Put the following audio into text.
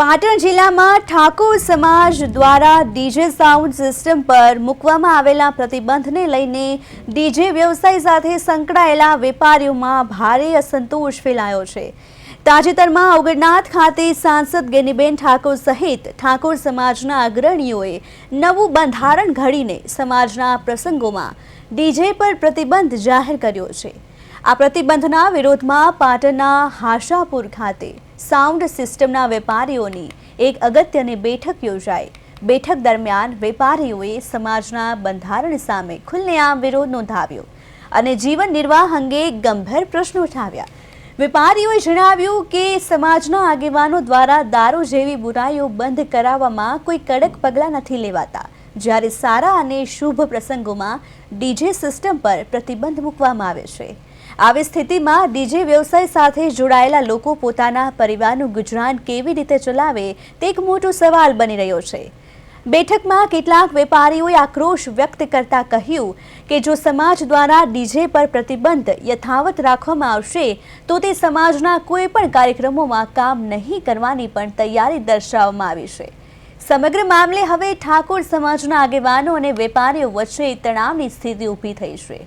પાટણ જિલ્લામાં ઠાકોર સમાજ દ્વારા ડીજે સાઉન્ડ સિસ્ટમ પર મૂકવામાં આવેલા પ્રતિબંધને લઈને ડીજે વ્યવસાય સાથે સંકળાયેલા વેપારીઓમાં ભારે અસંતોષ ફેલાયો છે. તાજેતરમાં અવગણનાથ ખાતે સાંસદ ગેનીબેન ઠાકોર સહિત ઠાકોર સમાજના અગ્રણીઓએ નવું બંધારણ ઘડીને સમાજના પ્રસંગોમાં ડીજે પર પ્રતિબંધ જાહેર કર્યો છે. આ પ્રતિબંધના વિરોધમાં પાટણના હાશાપુર ખાતે સાઉન્ડ સિસ્ટમના વેપારીઓની એક અગત્યની બેઠક યોજાઈ. બેઠક દરમિયાન વેપારીઓએ સમાજના બંધારણ સામે ખુલ્લેઆમ વિરોધ નોંધાવ્યો અને જીવન નિર્વાહ અંગે ગંભીર પ્રશ્નો ઉઠાવ્યા. વેપારીઓએ જણાવ્યું કે સમાજના આગેવાનો દ્વારા દારૂ જેવી બુરાઈઓ બંધ કરાવવામાં કોઈ કડક પગલાં નથી લેવાતા. જ્યારે સારા અને શુભ પ્રસંગોમાં ડીજે સિસ્ટમ પર પ્રતિબંધ મૂકવામાં આવે છે. આવી સ્થિતિમાં ડીજે વ્યવસાય સાથે જોડાયેલા લોકો પોતાના પરિવારનું ગુજરાન કેવી રીતે ચલાવે તે એક મોટો સવાલ બની રહ્યો છે. બેઠકમાં કેટલાક વેપારીઓએ આક્રોશ વ્યક્ત કરતા કહ્યું કે જો સમાજ દ્વારા ડીજે પર પ્રતિબંધ યથાવત રાખવામાં આવશે, તો તે સમાજના કોઈ પણ કાર્યક્રમોમાં કામ નહીં કરવાની પણ તૈયારી દર્શાવવામાં આવી છે. સમગ્ર મામલે હવે ઠાકોર સમાજના આગેવાનો અને વેપારીઓ વચ્ચે તણાવની સ્થિતિ ઊભી થઈ છે.